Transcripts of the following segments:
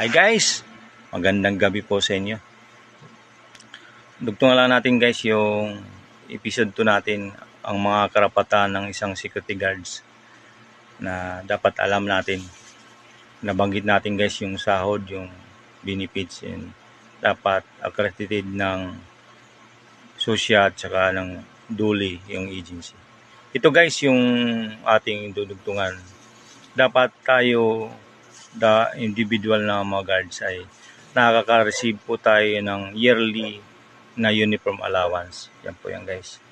Hi guys! Magandang gabi po sa inyo. Dugtungan lang natin guys yung episode 2 natin ang mga karapatan ng isang security guards na dapat alam natin. Nabanggit natin guys yung sahod, yung benefits and dapat accredited ng SOSYA at saka ng DULI yung agency. Ito guys yung ating dudugtungan. Dapat tayo the individual na mga guards ay nakaka-receive po tayo ng yearly na uniform allowance. Yan po yan guys.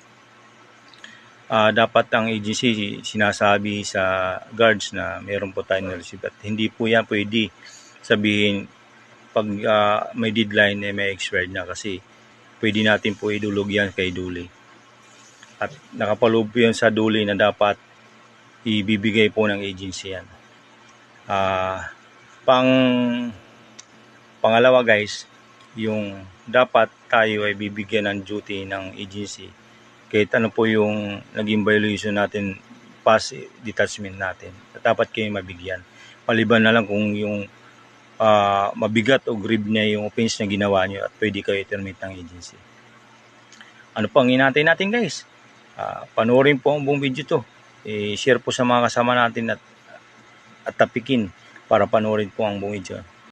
Ah, dapat ang agency sinasabi sa guards na meron po tayo na-receive at hindi po yan pwede sabihin pag ah, may deadline eh may expired na kasi pwede natin po idulog yan kay Duli. At nakapaloob po yan sa Duli na dapat ibibigay po ng agency yan. Ah, pang pangalawa guys, yung dapat tayo ay bibigyan ng duty ng agency kahit ano po yung naging violation natin past detachment natin. Dapat kayo mabigyan. Maliban na lang kung yung ah, mabigat o grave na yung offense na ginawa nyo at pwede kayo terminate ng agency. Ano pang hinantay natin guys? Ah, panoorin po ang buong video to. I-share po sa mga kasama natin at, at tapikin para panoorin po ang buong video.